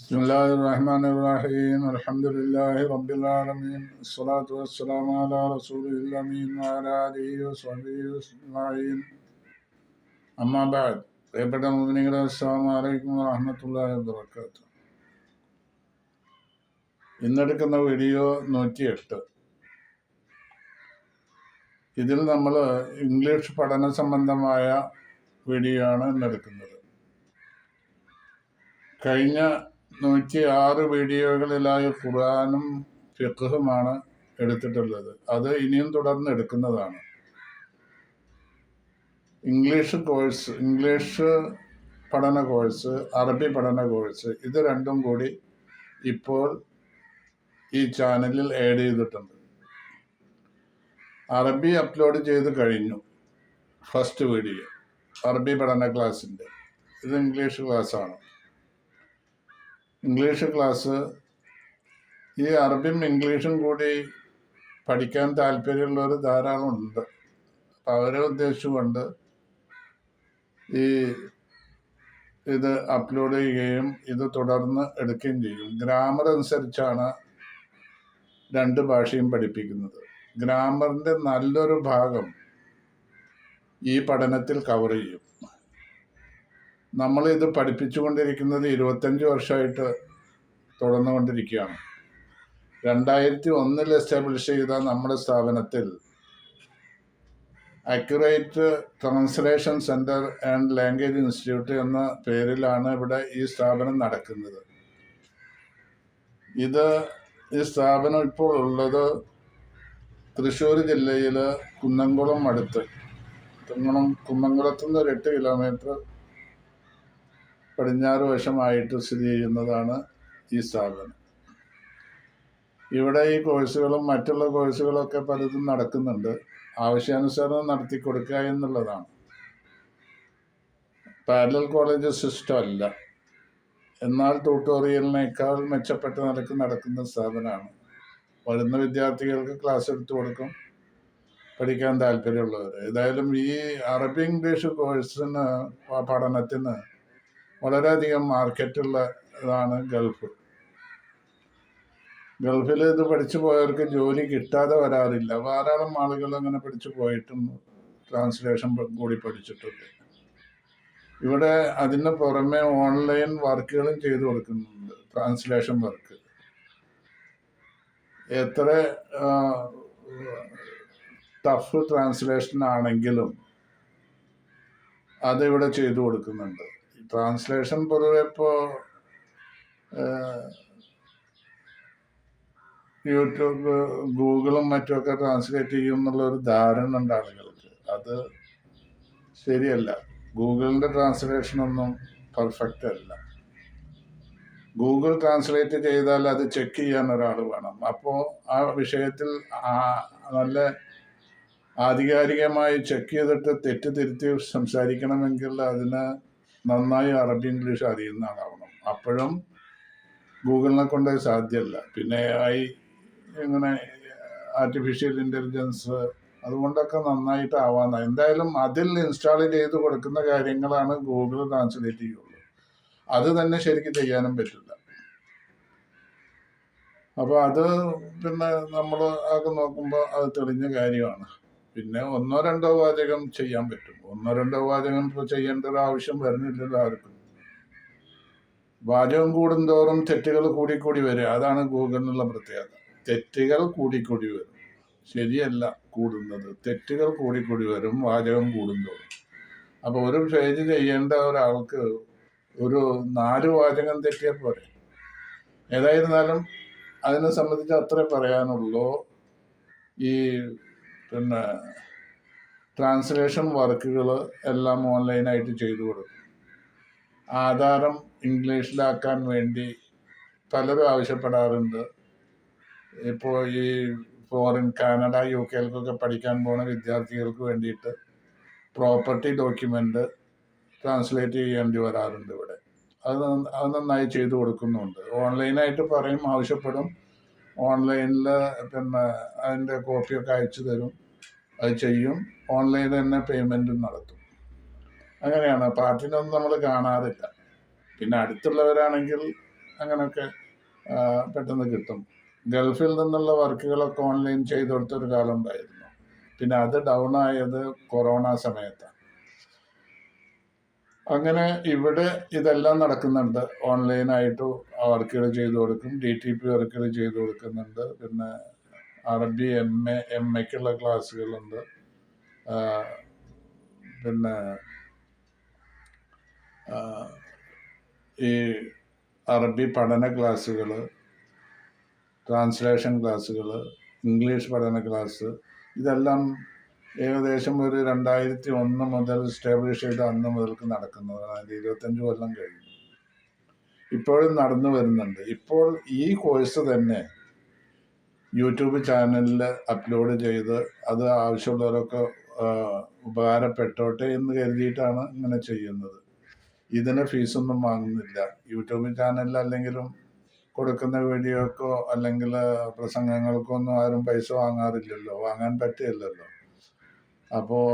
بسم الله الرحمن الرحيم الحمد لله رب العالمين الصلاة والسلام على رسوله الأمين وعلى آله وصحبه أجمعين أما بعد പ്രിയപ്പെട്ട മുസ്ലിങ്ങളെ അസ്സാം വലൈക്കും വാഹമത്തല്ലാഹി വാബർക്കാത്തു ഇന്നെടുക്കുന്ന വീഡിയോ നൂറ്റിയെട്ട് ഇതിൽ നമ്മൾ ഇംഗ്ലീഷ് പഠന സംബന്ധമായ വീഡിയോ ആണ് ഇന്നെടുക്കുന്നത് കഴിഞ്ഞ നൂറ്റി ആറ് വീഡിയോകളിലായി ഖുർആാനും ഫിഖുമാണ് എടുത്തിട്ടുള്ളത്. അത് ഇനിയും തുടർന്ന് എടുക്കുന്നതാണ്. ഇംഗ്ലീഷ് കോഴ്സ് ഇംഗ്ലീഷ് പഠന കോഴ്സ് അറബി പഠന കോഴ്സ് ഇത് രണ്ടും കൂടി ഇപ്പോൾ ഈ ചാനലിൽ ആഡ് ചെയ്തിട്ടുണ്ട്. അറബി അപ്ലോഡ് ചെയ്ത് കഴിഞ്ഞു. ഫസ്റ്റ് വീഡിയോ അറബി പഠന ക്ലാസ്സിന്റെ ഇത് ഇംഗ്ലീഷ് ക്ലാസ്സാണ് ഇംഗ്ലീഷ് ക്ലാസ്. ഈ അറബിയും ഇംഗ്ലീഷും കൂടി പഠിക്കാൻ താല്പര്യമുള്ളവർ ധാരാളം ഉണ്ട്. അവരെ ഉദ്ദേശിച്ചുകൊണ്ട് ഈ ഇത് അപ്ലോഡ് ചെയ്യുകയും ഇത് തുടർന്ന് എടുക്കുകയും ചെയ്യും. ഗ്രാമർ അനുസരിച്ചാണ് രണ്ട് ഭാഷയും പഠിപ്പിക്കുന്നത്. ഗ്രാമറിന്റെ നല്ലൊരു ഭാഗം ഈ പഠനത്തിൽ കവർ ചെയ്യും. നമ്മൾ ഇത് പഠിപ്പിച്ചുകൊണ്ടിരിക്കുന്നത് ഇരുപത്തഞ്ച് വർഷമായിട്ട് തുടർന്നുകൊണ്ടിരിക്കുകയാണ്. രണ്ടായിരത്തി ഒന്നിൽ എസ്റ്റാബ്ലിഷ് ചെയ്ത നമ്മുടെ സ്ഥാപനത്തിൽ accurate translation centre and language institute എന്ന പേരിലാണ് ഇവിടെ ഈ സ്ഥാപനം നടക്കുന്നത്. ഇത് ഈ സ്ഥാപനം ഇപ്പോൾ ഉള്ളത് തൃശ്ശൂർ ജില്ലയിൽ കുന്നംകുളം അടുത്ത്. കുന്നംകുളം കുന്നംകുളത്തുനിന്ന് ഒരു എട്ട് കിലോമീറ്റർ പടിഞ്ഞാറ് വശമായിട്ട് സ്ഥിതി ചെയ്യുന്നതാണ് ഈ സ്ഥാപനം. ഇവിടെ ഈ കോഴ്സുകളും മറ്റുള്ള കോഴ്സുകളൊക്കെ പലതും നടക്കുന്നുണ്ട്. ആവശ്യാനുസരണം നടത്തി കൊടുക്കുക എന്നുള്ളതാണ്. പാരലൽ കോളേജ് സിസ്റ്റം അല്ല. എന്നാൽ ട്യൂട്ടോറിയലിനേക്കാൾ മെച്ചപ്പെട്ട നിലയ്ക്ക് നടക്കുന്ന സ്ഥാപനമാണ്. വരുന്ന വിദ്യാർത്ഥികൾക്ക് ക്ലാസ് എടുത്തു കൊടുക്കും. പഠിക്കാൻ താല്പര്യമുള്ളവർ ഏതായാലും ഈ അറബി ഇംഗ്ലീഷ് കോഴ്സിന് പഠനത്തിന് വളരെയധികം മാർക്കറ്റുള്ള ഇതാണ് ഗൾഫ്. ഗൾഫിൽ ഇത് പഠിച്ചു പോയവർക്ക് ജോലി കിട്ടാതെ വരാറില്ല. ധാരാളം ആളുകൾ അങ്ങനെ പഠിച്ചു പോയിട്ടും ട്രാൻസ്ലേഷൻ കൂടി പഠിച്ചിട്ടുണ്ട്. ഇവിടെ അതിന് പുറമെ ഓൺലൈൻ വർക്കുകളും ചെയ്തു കൊടുക്കുന്നുണ്ട് ട്രാൻസ്ലേഷൻ വർക്ക് എത്ര ടഫ് ട്രാൻസ്ലേഷൻ ആണെങ്കിലും അതിവിടെ ചെയ്തു കൊടുക്കുന്നുണ്ട്. ട്രാൻസ്ലേഷൻ പൊതുവെ ഇപ്പോൾ യൂട്യൂബ് ഗൂഗിളും മറ്റുമൊക്കെ ട്രാൻസ്ലേറ്റ് ചെയ്യും എന്നുള്ള ഒരു ധാരണ ഉണ്ട് ആളുകൾക്ക്. അത് ശരിയല്ല. ഗൂഗിളിന്റെ ട്രാൻസ്ലേഷനൊന്നും പെർഫെക്റ്റ് അല്ല. ഗൂഗിൾ ട്രാൻസ്ലേറ്റ് ചെയ്താൽ അത് ചെക്ക് ചെയ്യാൻ ഒരാൾ വേണം. അപ്പോൾ ആ വിഷയത്തിൽ നല്ല ആധികാരികമായി ചെക്ക് ചെയ്തിട്ട് തെറ്റ് തിരുത്തി സംസാരിക്കണമെങ്കിൽ അതിന് നന്നായി അറബി ഇംഗ്ലീഷ് അറിയുന്ന ആളാവണം അപ്പോഴും ഗൂഗിളിനെ കൊണ്ട് സാധ്യമല്ല. പിന്നെ ആയി ഇങ്ങനെ ആർട്ടിഫിഷ്യൽ ഇന്റലിജൻസ് അതുകൊണ്ടൊക്കെ നന്നായിട്ട് ആവാന്ന എന്തായാലും അതിൽ ഇൻസ്റ്റാൾ ചെയ്ത് കൊടുക്കുന്ന കാര്യങ്ങളാണ് ഗൂഗിൾ ട്രാൻസ്ലേറ്റ് ചെയ്യുള്ളൂ. അത് തന്നെ ശരിക്കും ചെയ്യാനും പറ്റില്ല. അപ്പോൾ അത് പിന്നെ നമ്മൾ ആകെ നോക്കുമ്പോൾ അത് തെളിഞ്ഞ കാര്യമാണ്. പിന്നെ ഒന്നോ രണ്ടോ വാചകം ചെയ്യാൻ പറ്റും. ഒന്നോ രണ്ടോ വാചകം ഇപ്പോൾ ചെയ്യേണ്ട ഒരു ആവശ്യം വരുന്നില്ലല്ലോ ആർക്കും. വാചകം കൂടുന്തോറും തെറ്റുകൾ കൂടിക്കൂടി വരും. അതാണ് ഗൂഗിളിനുള്ള പ്രത്യേകത. തെറ്റുകൾ കൂടിക്കൂടി വരും. ശരിയല്ല കൂടുന്നത്. തെറ്റുകൾ കൂടിക്കൂടി വരും വാചകം കൂടുന്തോറും. അപ്പോൾ ഒരു പേജ് ചെയ്യേണ്ട ഒരാൾക്ക് ഒരു നാല് വാചകം തെറ്റിയാൽ പോരെ. ഏതായിരുന്നാലും അതിനെ സംബന്ധിച്ച് അത്രേ പറയാനുള്ളൂ. ഈ പിന്നെ ട്രാൻസ്ലേഷൻ വർക്കുകൾ എല്ലാം ഓൺലൈനായിട്ട് ചെയ്തു കൊടുക്കും. ആധാരം ഇംഗ്ലീഷിലാക്കാൻ വേണ്ടി പലരും ആവശ്യപ്പെടാറുണ്ട്. ഇപ്പോൾ ഈ ഫോറിൻ കാനഡ യു കെയിൽക്കൊക്കെ പഠിക്കാൻ പോണ വിദ്യാർത്ഥികൾക്ക് വേണ്ടിയിട്ട് പ്രോപ്പർട്ടി ഡോക്യുമെന്റ് ട്രാൻസ്ലേറ്റ് ചെയ്യേണ്ടി വരാറുണ്ട് ഇവിടെ. അത് അത് നന്നായി ചെയ്തു കൊടുക്കുന്നുണ്ട്. ഓൺലൈനായിട്ട് പറയും ആവശ്യപ്പെടും. ഓൺലൈനിൽ പിന്നെ അതിന്റെ കോപ്പിയൊക്കെ അയച്ചു തരും. അത് ചെയ്യും. ഓൺലൈൻ തന്നെ പേയ്മെന്റും നടത്തും. അങ്ങനെയാണ്. പാർട്ടിനൊന്നും നമ്മൾ കാണാറില്ല. പിന്നെ അടുത്തുള്ളവരാണെങ്കിൽ അങ്ങനെയൊക്കെ പെട്ടെന്ന് കിട്ടും. ഗൾഫിൽ നിന്നുള്ള വർക്കുകളൊക്കെ ഓൺലൈൻ ചെയ്ത് കൊടുത്തൊരു കാലം ഉണ്ടായിരുന്നു. പിന്നെ അത് ഡൗൺ ആയത് കൊറോണ സമയത്താണ്. അങ്ങനെ ഇവിടെ ഇതെല്ലാം നടക്കുന്നുണ്ട്. ഓൺലൈനായിട്ട് വർക്കുകൾ ചെയ്തു കൊടുക്കും. ഡി ടി പി വർക്കുകൾ ചെയ്തു കൊടുക്കുന്നുണ്ട്. പിന്നെ അറബി എം എ എം എക്കുള്ള ക്ലാസ്സുകളുണ്ട്. പിന്നെ ഈ അറബി പഠന ക്ലാസ്സുകൾ ട്രാൻസ്ലേഷൻ ക്ലാസ്സുകൾ ഇംഗ്ലീഷ് പഠന ക്ലാസ് ഇതെല്ലാം ഏകദേശം ഒരു രണ്ടായിരത്തി ഒന്ന് മുതൽ സ്റ്റാബ്ലിഷ് ചെയ്ത അന്ന് മുതൽക്ക് നടക്കുന്നത് അതായത് ഇരുപത്തഞ്ച് കൊല്ലം കഴിഞ്ഞു. ഇപ്പോഴും നടന്നു വരുന്നുണ്ട്. ഇപ്പോൾ ഈ കോഴ്സ് തന്നെ യൂട്യൂബ് ചാനലിൽ അപ്ലോഡ് ചെയ്ത് അത് ആവശ്യമുള്ളവരൊക്കെ ഉപകാരപ്പെട്ടോട്ടെ എന്ന് കരുതിയിട്ടാണ് ഇങ്ങനെ ചെയ്യുന്നത്. ഇതിന് ഫീസൊന്നും വാങ്ങുന്നില്ല. യൂട്യൂബ് ചാനലിൽ അല്ലെങ്കിലും കൊടുക്കുന്ന വീഡിയോക്കോ അല്ലെങ്കിൽ പ്രസംഗങ്ങൾക്കോ ഒന്നും ആരും പൈസ വാങ്ങാറില്ലല്ലോ. വാങ്ങാൻ പറ്റില്ലല്ലോ അപ്പോൾ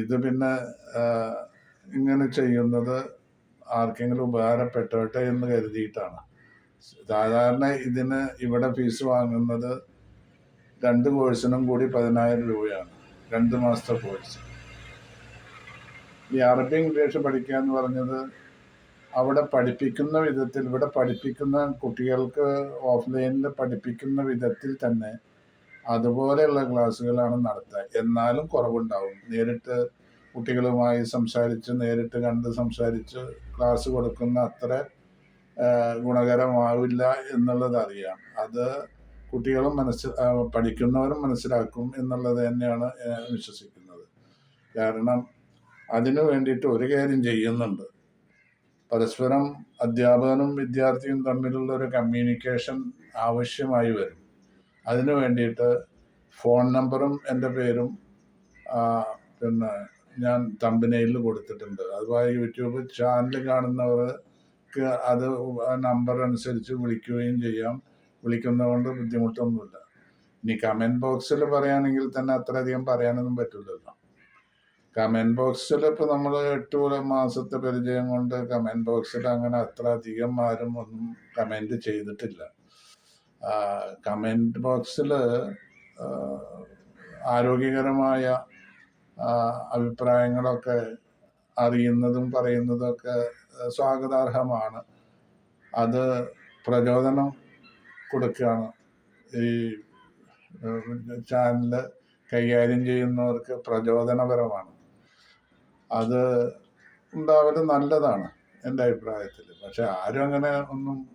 ഇത് പിന്നെ ഇങ്ങനെ ചെയ്യുന്നത് ആർക്കെങ്കിലും ഉപകാരപ്പെട്ടോട്ടെ എന്ന് കരുതിയിട്ടാണ്. സാധാരണ ഇതിന് ഇവിടെ ഫീസ് വാങ്ങുന്നത് രണ്ട് കോഴ്സിനും കൂടി പതിനായിരം രൂപയാണ്. രണ്ട് മാസത്തെ കോഴ്സ്. ഈ അറബി ഇംഗ്ലീഷ് പഠിക്കുക എന്ന് പറഞ്ഞത് അവിടെ പഠിപ്പിക്കുന്ന വിധത്തിൽ ഇവിടെ പഠിപ്പിക്കുന്ന കുട്ടികൾക്ക് ഓഫ്ലൈനിൽ പഠിപ്പിക്കുന്ന വിധത്തിൽ തന്നെ അതുപോലെയുള്ള ക്ലാസ്സുകളാണ് നടത്തുക. എന്നാലും കുറവുണ്ടാവും. നേരിട്ട് കുട്ടികളുമായി സംസാരിച്ച് നേരിട്ട് കണ്ട് സംസാരിച്ച് ക്ലാസ് കൊടുക്കുന്ന അത്ര ഗുണകരമാവില്ല എന്നുള്ളത് അറിയാം. അത് കുട്ടികളും മനസ്സ് പഠിക്കുന്നവരും മനസ്സിലാക്കും എന്നുള്ളത് തന്നെയാണ് വിശ്വസിക്കുന്നത്. കാരണം അതിനു വേണ്ടിയിട്ട് ഒരു കാര്യം ചെയ്യുന്നുണ്ട്. പരസ്പരം അധ്യാപകനും വിദ്യാർത്ഥിയും തമ്മിലുള്ള ഒരു കമ്മ്യൂണിക്കേഷൻ ആവശ്യമായി വരും. അതിനു വേണ്ടിയിട്ട് ഫോൺ നമ്പറും എന്റെ പേരും പിന്നെ ഞാൻ തമ്പനയിൽ കൊടുത്തിട്ടുണ്ട്. അതുപോലെ യൂട്യൂബ് ചാനൽ കാണുന്നവർക്ക് അത് നമ്പർ അനുസരിച്ച് വിളിക്കുകയും ചെയ്യാം. വിളിക്കുന്നതുകൊണ്ട് ബുദ്ധിമുട്ടൊന്നുമില്ല. ഇനി കമന്റ് ബോക്സിൽ പറയുകയാണെങ്കിൽ തന്നെ അത്രയധികം പറയാനൊന്നും പറ്റില്ലല്ലോ. കമന്റ് ബോക്സിൽ ഇപ്പോൾ നമ്മൾ എട്ട് മാസത്തെ പരിചയം കൊണ്ട് കമന്റ് ബോക്സിൽ അങ്ങനെ അത്ര അധികം ആരും ഒന്നും കമന്റ് ചെയ്തിട്ടില്ല. കമന്റ് ബോക്സിൽ ആരോഗ്യകരമായ അഭിപ്രായങ്ങളൊക്കെ അറിയുന്നതും പറയുന്നതൊക്കെ സ്വാഗതാർഹമാണ്. അത് പ്രചോദനം കൊടുക്കുകയാണ്. ഈ ചാനൽ കൈകാര്യം ചെയ്യുന്നവർക്ക് പ്രചോദനപരമാണ്. അത് ഉണ്ടാവൽ നല്ലതാണ് എന്റെ അഭിപ്രായത്തിൽ. പക്ഷെ ആരും അങ്ങനെ ഒന്നും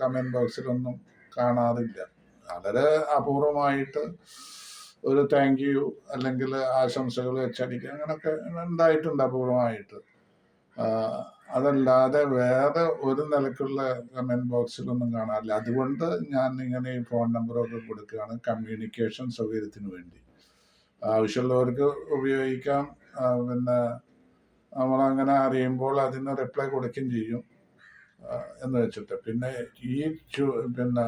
കമന്റ് ബോക്സിലൊന്നും കാണാറില്ല. വളരെ അപൂർവമായിട്ട് ഒരു താങ്ക് യു അല്ലെങ്കിൽ ആശംസകൾ വെച്ചടിക്കുക അങ്ങനെയൊക്കെ ഉണ്ടായിട്ടുണ്ട് അപൂർവമായിട്ട്. അതല്ലാതെ വേറെ ഒരു നിലക്കുള്ള കമന്റ് ബോക്സിലൊന്നും കാണാറില്ല. അതുകൊണ്ട് ഞാൻ ഇങ്ങനെ ഈ ഫോൺ നമ്പറൊക്കെ കൊടുക്കുകയാണ് കമ്മ്യൂണിക്കേഷൻ സൗകര്യത്തിന് വേണ്ടി. ആവശ്യമുള്ളവർക്ക് ഉപയോഗിക്കാം. പിന്നെ നമ്മളങ്ങനെ അറിയുമ്പോൾ അതിന് റിപ്ലൈ കൊടുക്കുകയും ചെയ്യും. എന്ന് വെച്ചിട്ട്. പിന്നെ ഈ പിന്നെ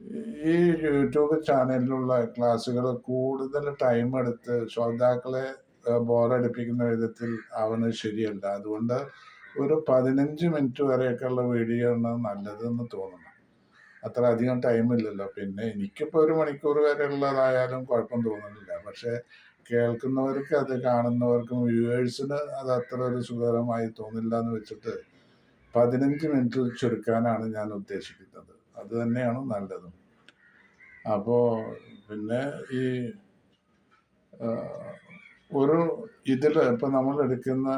ഈ യൂട്യൂബ് ചാനലിലുള്ള ക്ലാസ്സുകൾ കൂടുതൽ ടൈം എടുത്ത് ശ്രോതാക്കളെ ബോറടിപ്പിക്കുന്ന വിധത്തിൽ ആവുന്നത് ശരിയല്ല. അതുകൊണ്ട് ഒരു പതിനഞ്ച് മിനിറ്റ് വരെയൊക്കെയുള്ള വീഡിയോ ആണ് നല്ലതെന്ന് തോന്നുന്നു. അത്ര അധികം ടൈമില്ലല്ലോ പിന്നെ എനിക്കിപ്പോൾ ഒരു മണിക്കൂർ വരെ ഉള്ളതായാലും കുഴപ്പം തോന്നുന്നില്ല. പക്ഷേ കേൾക്കുന്നവർക്ക് അത് കാണുന്നവർക്കും വ്യൂവേഴ്സിന് അത് അത്ര ഒരു സുഖകരമായി തോന്നില്ല എന്ന് വെച്ചിട്ട് പതിനഞ്ച് മിനിറ്റിൽ ചുരുക്കാനാണ് ഞാൻ ഉദ്ദേശിക്കുന്നത്. അത് തന്നെയാണ് നല്ലതും. അപ്പോൾ പിന്നെ ഈ ഒരു ഇതിൽ ഇപ്പം നമ്മൾ എടുക്കുന്ന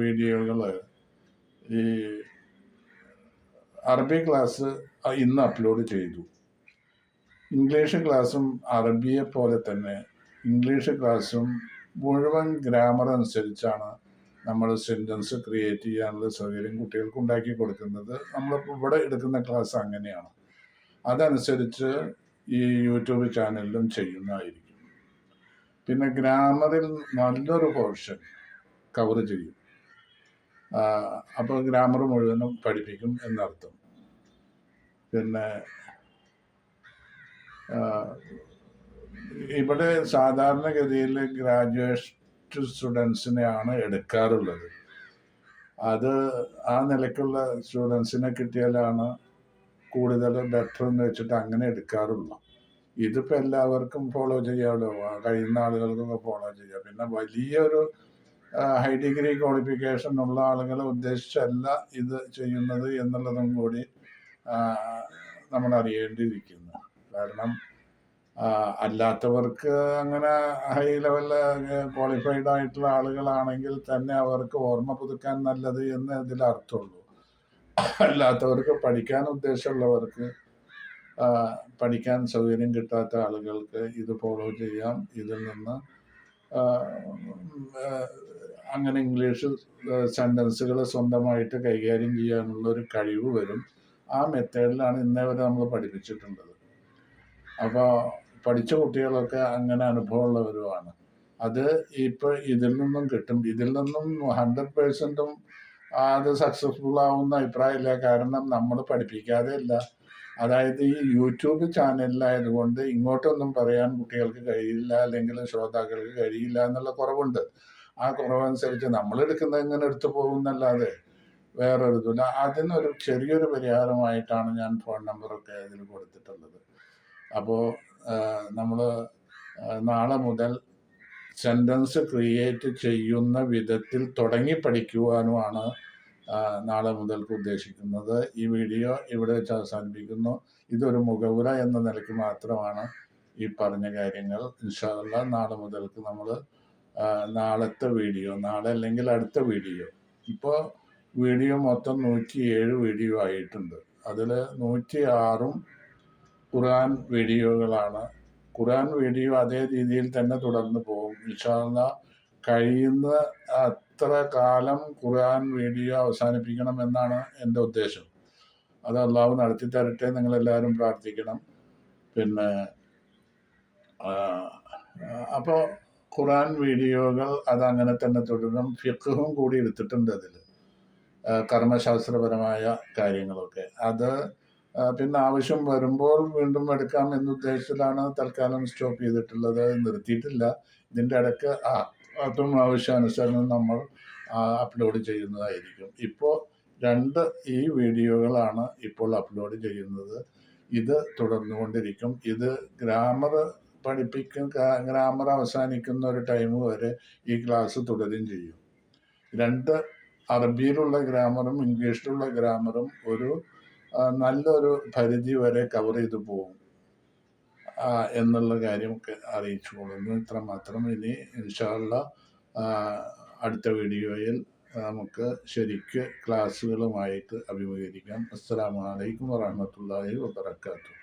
വീഡിയോകൾ ഈ അറബി ക്ലാസ് ഇന്ന് അപ്ലോഡ് ചെയ്തു. ഇംഗ്ലീഷ് ക്ലാസ്സും അറബിയെ പോലെ തന്നെ ഇംഗ്ലീഷ് ക്ലാസ്സും മുഴുവൻ ഗ്രാമർ അനുസരിച്ചാണ് നമ്മൾ സെന്റൻസ് ക്രിയേറ്റ് ചെയ്യാനുള്ള സൗകര്യം കുട്ടികൾക്ക് ഉണ്ടാക്കി കൊടുക്കുന്നത് നമ്മളിപ്പോൾ ഇവിടെ എടുക്കുന്ന ക്ലാസ് അങ്ങനെയാണ്. അതനുസരിച്ച് ഈ യൂട്യൂബ് ചാനലിലും ചെയ്യുന്നതായിരിക്കും. പിന്നെ ഗ്രാമറിൽ നല്ലൊരു പോർഷൻ കവർ ചെയ്യും. അപ്പോൾ ഗ്രാമർ മുഴുവനും പഠിപ്പിക്കും എന്നർത്ഥം. പിന്നെ ഇവിടെ സാധാരണഗതിയിൽ ഗ്രാജുവേറ്റ് സ്റ്റുഡൻസിനെയാണ് എടുക്കാറുള്ളത്. അത് ആ നിലയ്ക്കുള്ള സ്റ്റുഡൻസിനെ കിട്ടിയാലാണ് കൂടുതൽ ബെറ്റർ എന്ന് വെച്ചിട്ട് അങ്ങനെ എടുക്കാറുള്ളൂ. ഇതിപ്പോൾ എല്ലാവർക്കും ഫോളോ ചെയ്യാമല്ലോ കഴിയുന്ന ആളുകൾക്കൊക്കെ ഫോളോ ചെയ്യാം. പിന്നെ വലിയൊരു ഹൈ ഡിഗ്രി ക്വാളിഫിക്കേഷൻ ഉള്ള ആളുകളെ ഉദ്ദേശിച്ചല്ല ഇത് ചെയ്യുന്നത് എന്നുള്ളതും കൂടി നമ്മൾ അറിയേണ്ടിയിരിക്കുന്നു കാരണം അല്ലാത്തവർക്ക് അങ്ങനെ ഹൈ ലെവലിൽ ക്വാളിഫൈഡ് ആയിട്ടുള്ള ആളുകളാണെങ്കിൽ തന്നെ അവർക്ക് ഓർമ്മ പുതുക്കാൻ നല്ലത് എന്ന് ഇതിൽ അർത്ഥമുള്ളൂ. അല്ലാത്തവർക്ക് പഠിക്കാൻ ഉദ്ദേശമുള്ളവർക്ക് പഠിക്കാൻ സൗകര്യം കിട്ടാത്ത ആളുകൾക്ക് ഇത് ഫോളോ ചെയ്യാം. ഇതിൽ നിന്ന് അങ്ങനെ ഇംഗ്ലീഷ് സെന്റൻസുകൾ സ്വന്തമായിട്ട് കൈകാര്യം ചെയ്യാനുള്ള ഒരു കഴിവ് വരും. ആ മെത്തേഡിലാണ് ഇന്നേ വരെ നമ്മൾ പഠിപ്പിച്ചിട്ടുള്ളത്. അപ്പോൾ പഠിച്ച കുട്ടികളൊക്കെ അങ്ങനെ അനുഭവമുള്ളവരുമാണ്. അത് ഇപ്പോൾ ഇതിൽ നിന്നും കിട്ടും. ഇതിൽ നിന്നും ഹൺഡ്രഡ് പേഴ്സന്റും അത് സക്സസ്ഫുൾ ആവുന്ന അഭിപ്രായമില്ല. കാരണം നമ്മൾ പഠിപ്പിക്കാതെ ഇല്ല അതായത് ഈ യൂട്യൂബ് ചാനലിലായതുകൊണ്ട് ഇങ്ങോട്ടൊന്നും പറയാൻ കുട്ടികൾക്ക് കഴിയില്ല അല്ലെങ്കിൽ ശ്രോതാക്കൾക്ക് കഴിയില്ല എന്നുള്ള കുറവുണ്ട്. ആ കുറവനുസരിച്ച് നമ്മൾ എടുക്കുന്നത് ഇങ്ങനെ എടുത്തു പോകുന്നല്ലാതെ വേറൊരു ഇതില്ല അതിനൊരു ചെറിയൊരു പരിഹാരമായിട്ടാണ് ഞാൻ ഫോൺ നമ്പറൊക്കെ ഇതിൽ കൊടുത്തിട്ടുള്ളത്. അപ്പോൾ നമ്മൾ നാളെ മുതൽ സെന്റൻസ് ക്രിയേറ്റ് ചെയ്യുന്ന വിധത്തിൽ തുടങ്ങി പഠിക്കുവാനുമാണ് നാളെ മുതൽക്ക് ഉദ്ദേശിക്കുന്നത്. ഈ വീഡിയോ ഇവിടെ വെച്ച് അവസാനിപ്പിക്കുന്നു. ഇതൊരു മുഖവുര എന്ന നിലയ്ക്ക് മാത്രമാണ് ഈ പറഞ്ഞ കാര്യങ്ങൾ. ഇൻഷാല്ല നാളെ മുതൽക്ക് നമ്മൾ നാളത്തെ വീഡിയോ നാളെ അല്ലെങ്കിൽ അടുത്ത വീഡിയോ. ഇപ്പോൾ വീഡിയോ മൊത്തം നൂറ്റി ഏഴ് വീഡിയോ ആയിട്ടുണ്ട്. അതിൽ നൂറ്റി ആറും ഖുർആൻ വീഡിയോകളാണ്. ഖുർആൻ വീഡിയോ അതേ രീതിയിൽ തന്നെ തുടർന്ന് പോകും. ഇൻഷാല്ല കഴിയുന്ന അത്ര കാലം ഖുർആൻ വീഡിയോ അവസാനിപ്പിക്കണം എന്നാണ് എന്റെ ഉദ്ദേശം. അത് അള്ളാഹു നടത്തി തരട്ടെ നിങ്ങളെല്ലാവരും പ്രാർത്ഥിക്കണം. പിന്നെ അപ്പോൾ ഖുറാൻ വീഡിയോകൾ അതങ്ങനെ തന്നെ തുടരും. ഫിഖും കൂടി എടുത്തിട്ടുണ്ട് അതിൽ കർമ്മശാസ്ത്രപരമായ കാര്യങ്ങളൊക്കെ. അത് പിന്നെ ആവശ്യം വരുമ്പോൾ വീണ്ടും എടുക്കാം എന്ന ഉദ്ദേശത്തിലാണ് തൽക്കാലം സ്റ്റോപ്പ് ചെയ്തിട്ടുള്ളത്. നിർത്തിയിട്ടില്ല. ഇതിന്റെ ഇടയ്ക്ക് ആ അതും ആവശ്യാനുസരണം നമ്മൾ അപ്ലോഡ് ചെയ്യുന്നതായിരിക്കും. ഇപ്പോൾ രണ്ട് ഈ വീഡിയോകളാണ് ഇപ്പോൾ അപ്ലോഡ് ചെയ്യുന്നത്. ഇത് തുടർന്നുകൊണ്ടിരിക്കും. ഇത് ഗ്രാമർ പഠിപ്പിക്കും ഗ്രാമർ അവസാനിക്കുന്ന ഒരു ടൈം വരെ ഈ ക്ലാസ് തുടരുകയും ചെയ്യും. രണ്ട് അറബിയിലുള്ള ഗ്രാമറും ഇംഗ്ലീഷിലുള്ള ഗ്രാമറും ഒരു നല്ലൊരു പരിധി വരെ കവർ ചെയ്തു പോകും. എന്നുള്ള കാര്യം അറിയിച്ചു കൊള്ളുന്നു ഇത്ര മാത്രം. ഇനി ഇൻഷാള്ള അടുത്ത വീഡിയോയിൽ നമുക്ക് ശരിക്ക് ക്ലാസ്സുകളുമായിട്ട് അഭിമുഖീകരിക്കാം. അസ്സാം വലൈക്കും വാഹമത്തല്ലാഹി വാബർക്കാത്തു